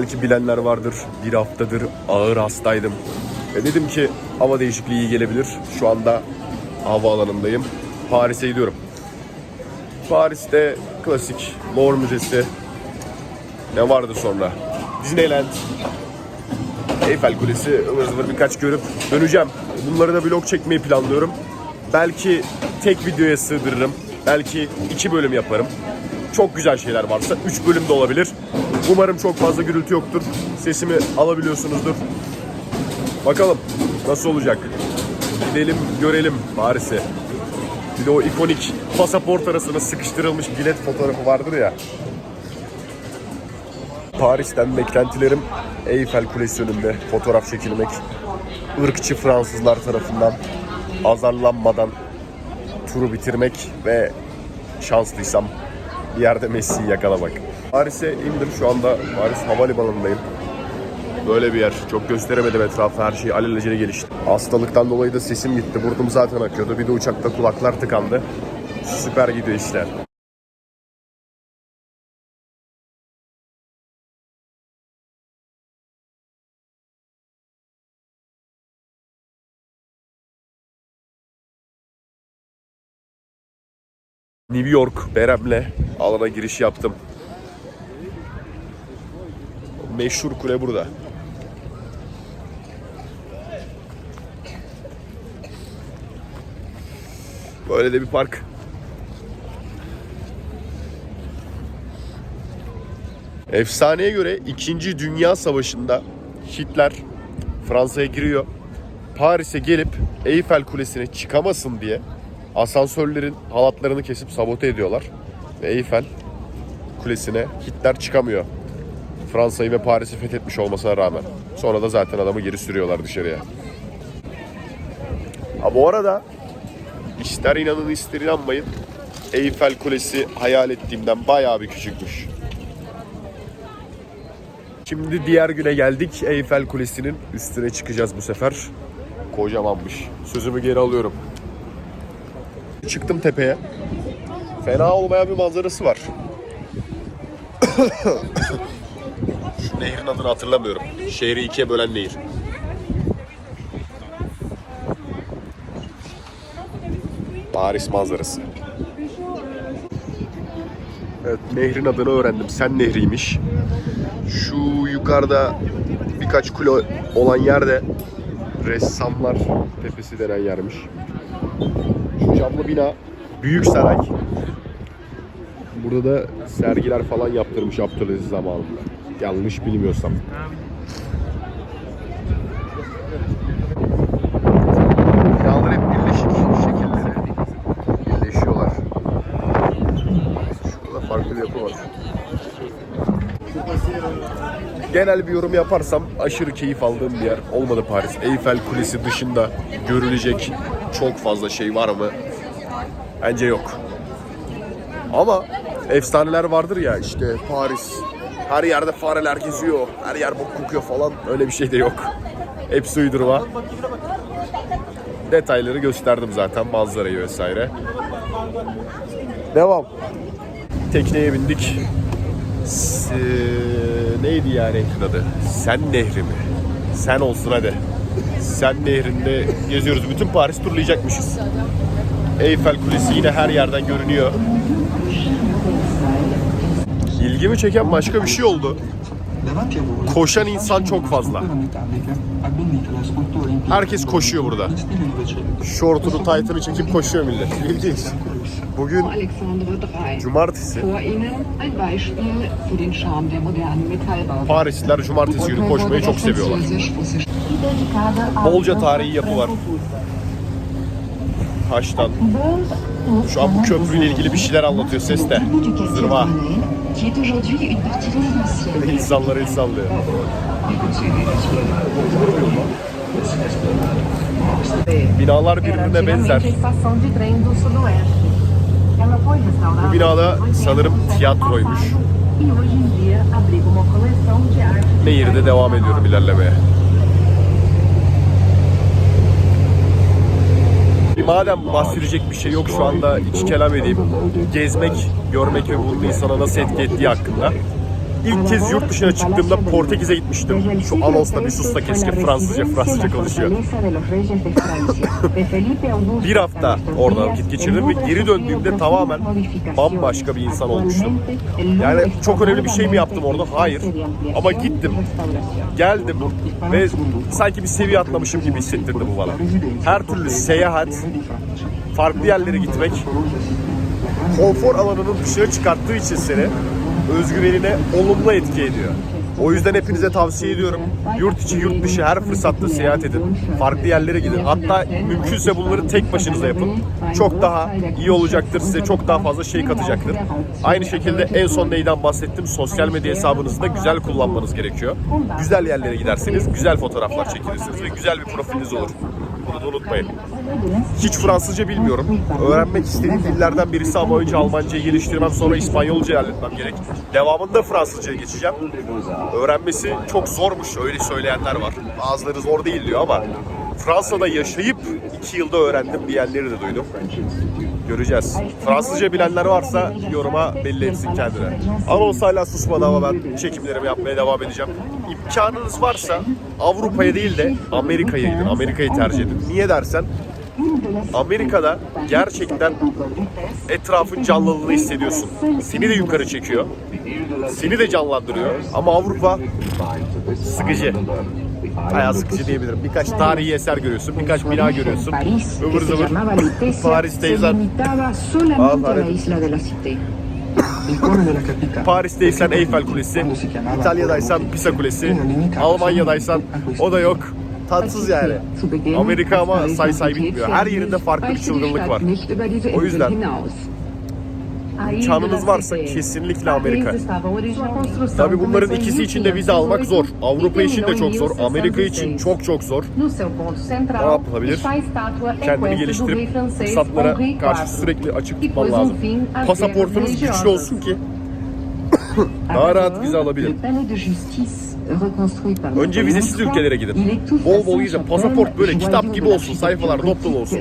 Belki bilenler vardır. Bir haftadır ağır hastaydım. Ve dedim ki hava değişikliği iyi gelebilir. Şu anda havaalanındayım. Paris'e gidiyorum. Paris'te klasik Louvre Müzesi. Ne vardı sonra? Disneyland. Eyfel Kulesi ıvır zıvır birkaç görüp döneceğim. Bunları da vlog çekmeyi planlıyorum. Belki tek videoya sığdırırım. Belki iki bölüm yaparım. Çok güzel şeyler varsa üç bölüm de olabilir. Umarım çok fazla gürültü yoktur. Sesimi alabiliyorsunuzdur. Bakalım nasıl olacak. Gidelim görelim Paris'i. Bir de o ikonik pasaport arasına sıkıştırılmış bilet fotoğrafı vardır ya. Paris'ten beklentilerim Eyfel Kulesi önünde fotoğraf çekilmek. ırkçı Fransızlar tarafından azarlanmadan turu bitirmek ve şanslıysam bir yerde Messi'yi yakalamak. Paris'e indim şu anda Paris Havalimanı'ndayım. Böyle bir yer. Çok gösteremedim etrafı. Her şey alelacele gelişti. Hastalıktan dolayı da sesim gitti. Burnum zaten akıyordu. Bir de uçakta kulaklar tıkandı. Süper gidiyor işler. New York Berem'le alana giriş yaptım. Meşhur kule burada. Böyle de bir park. Efsaneye göre 2. Dünya Savaşı'nda Hitler Fransa'ya giriyor. Paris'e gelip Eyfel Kulesi'ne çıkamasın diye asansörlerin halatlarını kesip sabote ediyorlar. Ve Eyfel Kulesi'ne Hitler çıkamıyor. Fransa'yı ve Paris'i fethetmiş olmasına rağmen. Sonra da zaten adamı geri sürüyorlar dışarıya. Ha bu arada ister inanın ister inanmayın Eyfel Kulesi hayal ettiğimden bayağı bir küçükmüş. Şimdi diğer güne geldik. Eyfel Kulesi'nin üstüne çıkacağız bu sefer. Kocamanmış. Sözümü geri alıyorum. Çıktım tepeye. Fena olmayan bir manzarası var. Şu nehrin adını hatırlamıyorum. Şehri ikiye bölen nehir. Paris manzarası. Evet, nehrin adını öğrendim. Sen nehriymiş. Şu yukarıda birkaç kilo olan yerde ressamlar tepesi denen yermiş. Şu camlı bina Büyük Saray. Burada da sergiler falan yaptırmış Abdülaziz zamanında. Yanlış bilmiyorsam. Binalar hep birleşik şekilleri. Birleşiyorlar. Şurada farklı bir yapı var. Genel bir yorum yaparsam aşırı keyif aldığım bir yer olmadı Paris. Eyfel Kulesi dışında görülecek çok fazla şey var mı? Bence yok. Ama efsaneler vardır ya işte Paris. Her yerde fareler geziyor. Her yer bok kokuyor falan. Öyle bir şey de yok. Hepsi uydurma. Detayları gösterdim zaten. Manzarayı vesaire. Devam. Tekneye bindik. S- neydi yani nehrin adı? Sen Nehri mi? Sen olsun hadi. Sen Nehri'nde geziyoruz. Bütün Paris turlayacakmışız. Eyfel Kulesi yine her yerden görünüyor. İlgimi çeken başka bir şey oldu. Koşan insan çok fazla. Herkes koşuyor burada. Şortunu, taytını çekip koşuyor millet. İlginç. Bugün cumartesi. Vor Ihnen ein Beispiel für den Charme der modernen Metallbau. Parisliler cumartesi günü koşmayı çok seviyorlar. Bolca tarihi yapı var. Taştan. Şu an bu köprüyle ilgili bir şeyler anlatıyor ses de. Zırva. İnsanları el sallıyor. Binalar birbirine benzer. Bu binada sanırım tiyatroymuş. Nehirde devam ediyorum ilerlemeye. Madem bahsedecek bir şey yok şu anda iki kelam edeyim. Gezmek, görmek ve bunun insana nasıl etki ettiği hakkında. İlk kez yurt dışına çıktığımda Portekiz'e gitmiştim. Şu sus da keşke Fransızca Fransızca konuşuyor. Bir hafta orada vakit geçirdim ve geri döndüğümde tamamen bambaşka bir insan olmuştum. Yani çok önemli bir şey mi yaptım orada? Hayır. Ama gittim, geldim ve sanki bir seviye atlamışım gibi hissettirdi bu bana. Her türlü seyahat, farklı yerlere gitmek, konfor alanının dışına çıkarttığı için seni özgüvenine olumlu etki ediyor. O yüzden hepinize tavsiye ediyorum. Yurt içi, yurt dışı her fırsatta seyahat edin. Farklı yerlere gidin. Hatta mümkünse bunları tek başınıza yapın. Çok daha iyi olacaktır. Size çok daha fazla şey katacaktır. Aynı şekilde en son neyden bahsettim? Sosyal medya hesabınızı da güzel kullanmanız gerekiyor. Güzel yerlere giderseniz güzel fotoğraflar çekilirsiniz ve güzel bir profiliniz olur. Bunu unutmayın. Hiç Fransızca bilmiyorum. Öğrenmek istediğim dillerden birisi ama önce Almancayı geliştirmem sonra İspanyolca halletmem gerek. Devamında Fransızcaya geçeceğim. Öğrenmesi çok zormuş öyle söyleyenler var. Bazıları zor değil diyor ama Fransa'da yaşayıp iki yılda öğrendim diyenleri de duydum. Göreceğiz. Fransızca bilenler varsa yoruma belli etsin kendine. Anons hala susmadı ama ben çekimlerimi yapmaya devam edeceğim. İmkanınız varsa Avrupa'ya değil de Amerika'ya gidin. Amerika'yı tercih edin. Niye dersen Amerika'da gerçekten etrafın canlılığını hissediyorsun. Seni de yukarı çekiyor. Seni de canlandırıyor. Ama Avrupa sıkıcı. Bayağı sıkıcı diyebilirim. Birkaç tarihi eser görüyorsun, birkaç bina görüyorsun. Ivır zıvır. Hadi. Paris'teysen Eyfel Kulesi, İtalya'daysan Pisa Kulesi, Almanya'daysan o da yok. Tatsız yani. Amerika ama say say bitmiyor. Her yerinde farklı bir çılgınlık var. O yüzden imkanınız varsa kesinlikle Amerika. Tabi bunların ikisi için de vize almak zor. Avrupa için de çok zor. Amerika için çok çok zor. Ne yapılabilir? Kendini geliştirip fırsatlara karşı sürekli açık tutman lazım. Pasaportunuz güçlü olsun ki daha rahat vize alabilin. Önce vizesiz ülkelere gidin. Bol bol vize. Pasaport böyle kitap gibi olsun. Sayfalar dop dolu olsun.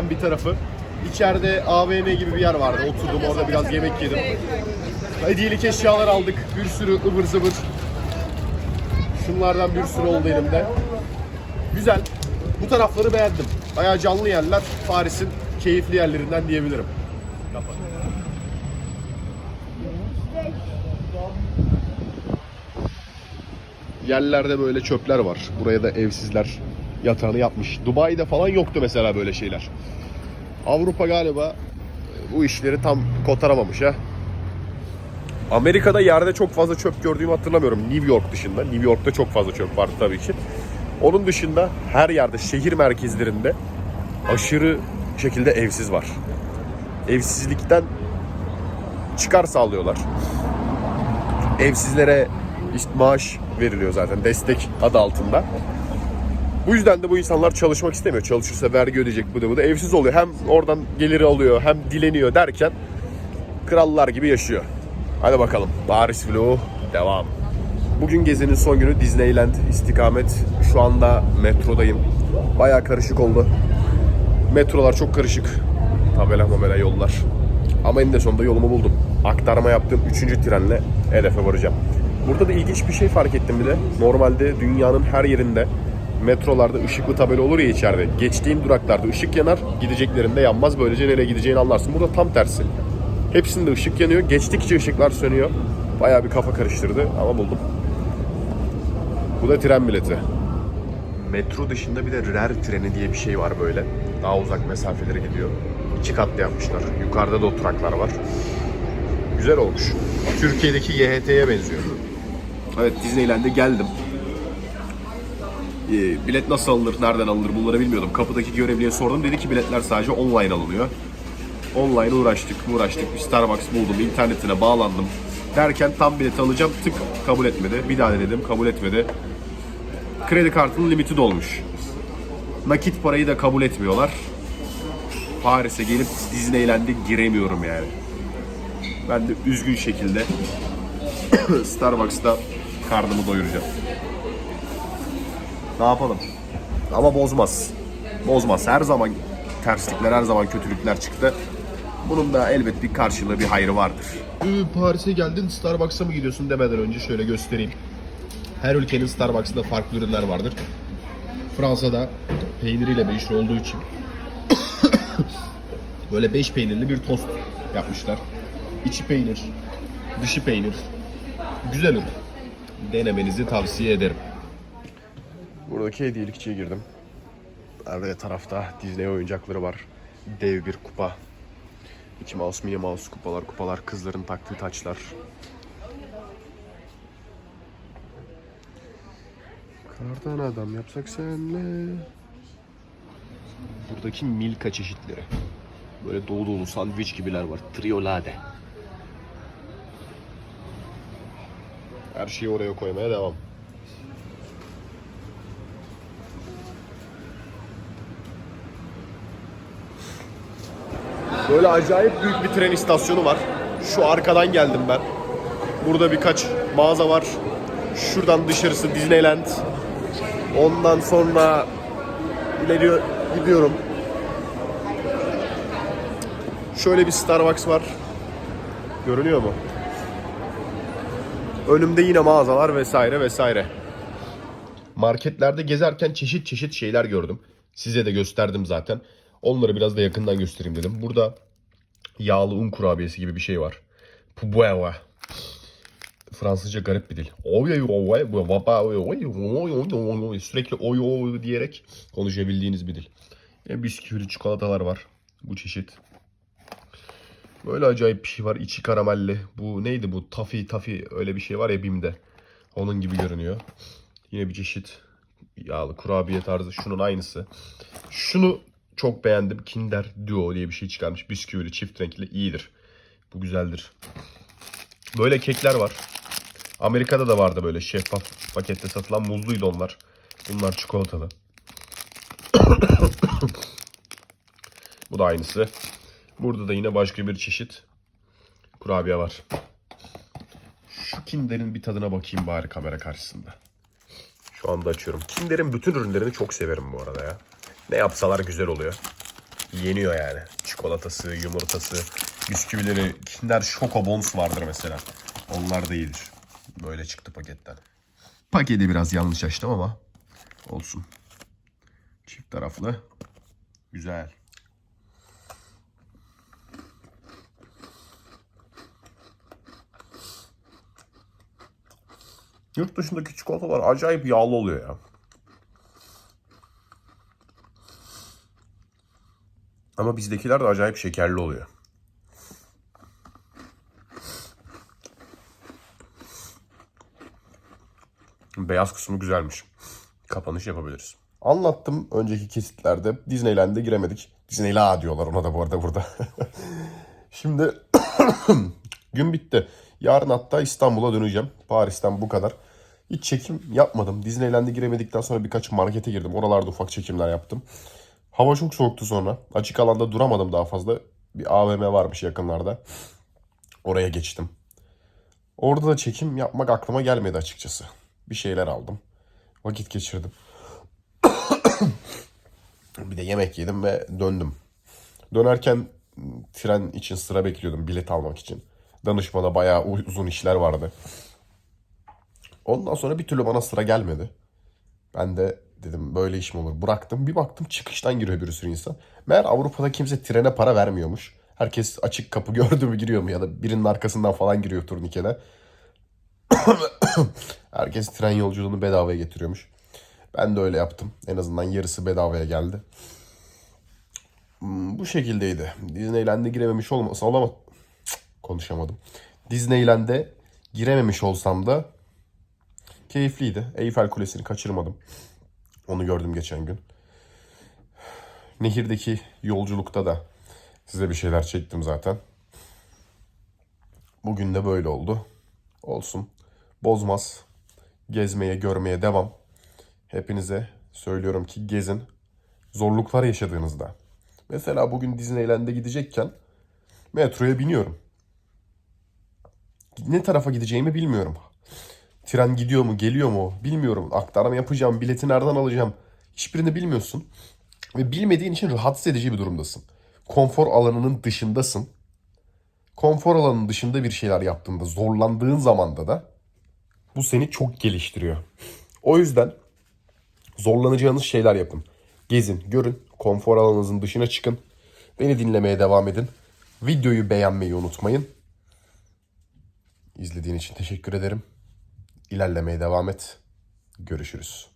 Olmayan bir tarafı. İçeride AVM gibi bir yer vardı. Oturdum orada biraz yemek yedim. Hediyelik eşyalar aldık. Bir sürü ıvır zıvır. Şunlardan bir sürü oldu elimde. Güzel. Bu tarafları beğendim. Bayağı canlı yerler. Paris'in keyifli yerlerinden diyebilirim. Yerlerde böyle çöpler var. Buraya da evsizler yatağını yapmış. Dubai'de falan yoktu mesela böyle şeyler. Avrupa galiba e, bu işleri tam kotaramamış ha. Amerika'da yerde çok fazla çöp gördüğümü hatırlamıyorum. New York dışında. New York'ta çok fazla çöp vardı tabii ki. Onun dışında her yerde şehir merkezlerinde aşırı şekilde evsiz var. Evsizlikten çıkar sağlıyorlar. Evsizlere işte maaş veriliyor zaten destek adı altında. Bu yüzden de bu insanlar çalışmak istemiyor. Çalışırsa vergi ödeyecek bu da bu da evsiz oluyor. Hem oradan geliri alıyor hem dileniyor derken krallar gibi yaşıyor. Hadi bakalım Paris vlogu devam. Bugün gezinin son günü Disneyland istikamet. Şu anda metrodayım. Baya karışık oldu. Metrolar çok karışık. Tabela mamela yollar. Ama eninde sonunda yolumu buldum. Aktarma yaptığım 3. trenle hedefe varacağım. Burada da ilginç bir şey fark ettim bir de. Normalde dünyanın her yerinde metrolarda ışıklı tabela olur ya içeride. Geçtiğin duraklarda ışık yanar, gideceklerinde yanmaz. Böylece nereye gideceğini anlarsın. Burada tam tersi. Hepsinde ışık yanıyor. Geçtikçe ışıklar sönüyor. Bayağı bir kafa karıştırdı ama buldum. Bu da tren bileti. Metro dışında bir de RER treni diye bir şey var böyle. Daha uzak mesafelere gidiyor. İki katlı yapmışlar. Yukarıda da oturaklar var. Güzel olmuş. Türkiye'deki YHT'ye benziyor. Evet Disneyland'e geldim. Ee, bilet nasıl alınır, nereden alınır bunları bilmiyordum. Kapıdaki görevliye sordum. Dedi ki biletler sadece online alınıyor. Online uğraştık, uğraştık. Bir Starbucks buldum, internetine bağlandım. Derken tam bilet alacağım, tık kabul etmedi. Bir daha denedim, kabul etmedi. kredi kartının limiti dolmuş. Nakit parayı da kabul etmiyorlar. Paris'e gelip Disneyland'e giremiyorum yani. Ben de üzgün şekilde Starbucks'ta karnımı doyuracağım. Ne yapalım? Ama bozmaz. Bozmaz. Her zaman terslikler, her zaman kötülükler çıktı. Bunun da elbet bir karşılığı, bir hayrı vardır. Paris'e geldin Starbucks'a mı gidiyorsun demeden önce şöyle göstereyim. Her ülkenin Starbucks'ında farklı ürünler vardır. Fransa'da peyniriyle meşhur olduğu için böyle 5 peynirli bir tost yapmışlar. İçi peynir, dışı peynir. Güzel ürün. Denemenizi tavsiye ederim. Buradaki hediyelikçiye girdim. Arka tarafta Disney oyuncakları var. Dev bir kupa. Mickey Mouse, Minnie Mouse kupalar, kupalar, kızların taktığı taçlar. Kardan adam yapsak senle. Buradaki Milka çeşitleri. Böyle dolu dolu sandviç gibiler var. Triolade. Her şeyi oraya koymaya devam. Böyle acayip büyük bir tren istasyonu var. Şu arkadan geldim ben. Burada birkaç mağaza var. Şuradan dışarısı Disneyland. Ondan sonra ileri gidiyorum. Şöyle bir Starbucks var. Görünüyor mu? Önümde yine mağazalar vesaire vesaire. Marketlerde gezerken çeşit çeşit şeyler gördüm. Size de gösterdim zaten. Onları biraz da yakından göstereyim dedim. Burada yağlı un kurabiyesi gibi bir şey var. Pubueva. Fransızca garip bir dil. Sürekli oy oy diyerek konuşabildiğiniz bir dil. Bisküvili çikolatalar var. Bu çeşit. Böyle acayip bir şey var. içi karamelli. Bu neydi bu? Tafi tafi öyle bir şey var ya Bim'de. Onun gibi görünüyor. Yine bir çeşit yağlı kurabiye tarzı. Şunun aynısı. Şunu çok beğendim. Kinder Duo diye bir şey çıkarmış. Bisküvili, çift renkli. iyidir. Bu güzeldir. Böyle kekler var. Amerika'da da vardı böyle şeffaf pakette satılan muzluydu onlar. Bunlar çikolatalı. Bu da aynısı. Burada da yine başka bir çeşit kurabiye var. Şu Kinder'in bir tadına bakayım bari kamera karşısında. Şu anda açıyorum. Kinder'in bütün ürünlerini çok severim bu arada ya. Ne yapsalar güzel oluyor. Yeniyor yani. Çikolatası, yumurtası, bisküvileri. Kinder Choco Bones vardır mesela. Onlar da iyidir. Böyle çıktı paketten. Paketi biraz yanlış açtım ama olsun. Çift taraflı. Güzel. Yurt dışındaki çikolatalar acayip yağlı oluyor ya. Ama bizdekiler de acayip şekerli oluyor. Beyaz kısmı güzelmiş. Kapanış yapabiliriz. Anlattım önceki kesitlerde. Disneyland'e giremedik. Disneyland diyorlar ona da bu arada burada. Şimdi gün bitti. Yarın hatta İstanbul'a döneceğim. Paris'ten bu kadar. Hiç çekim yapmadım. Disneyland'e giremedikten sonra birkaç markete girdim. Oralarda ufak çekimler yaptım. Hava çok soğuktu sonra. Açık alanda duramadım daha fazla. Bir AVM varmış yakınlarda. Oraya geçtim. Orada da çekim yapmak aklıma gelmedi açıkçası. Bir şeyler aldım. Vakit geçirdim. bir de yemek yedim ve döndüm. Dönerken tren için sıra bekliyordum bilet almak için. Danışmada bayağı uzun işler vardı. Ondan sonra bir türlü bana sıra gelmedi. Ben de dedim böyle iş mi olur? Bıraktım. Bir baktım çıkıştan giriyor bir sürü insan. Meğer Avrupa'da kimse trene para vermiyormuş. Herkes açık kapı gördü mü giriyor mu ya da birinin arkasından falan giriyor turnikene. Herkes tren yolculuğunu bedavaya getiriyormuş. Ben de öyle yaptım. En azından yarısı bedavaya geldi. Hmm, Bu şekildeydi. Disneyland'e girememiş olmasa olamaz. Konuşamadım. Disneyland'e girememiş olsam da keyifliydi. Eyfel Kulesi'ni kaçırmadım. Onu gördüm geçen gün. Nehirdeki yolculukta da size bir şeyler çektim zaten. Bugün de böyle oldu. Olsun. Bozmaz. Gezmeye, görmeye devam. hepinize söylüyorum ki gezin. Zorluklar yaşadığınızda. Mesela bugün Disneyland'e gidecekken metroya biniyorum. Ne tarafa gideceğimi bilmiyorum. Tren gidiyor mu, geliyor mu bilmiyorum. Aktarma yapacağım, bileti nereden alacağım. Hiçbirini bilmiyorsun. Ve bilmediğin için rahatsız edici bir durumdasın. Konfor alanının dışındasın. Konfor alanının dışında bir şeyler yaptığında, zorlandığın zamanda da bu seni çok geliştiriyor. O yüzden zorlanacağınız şeyler yapın. Gezin, görün, konfor alanınızın dışına çıkın. Beni dinlemeye devam edin. Videoyu beğenmeyi unutmayın. İzlediğin için teşekkür ederim. İlerlemeye devam et. Görüşürüz.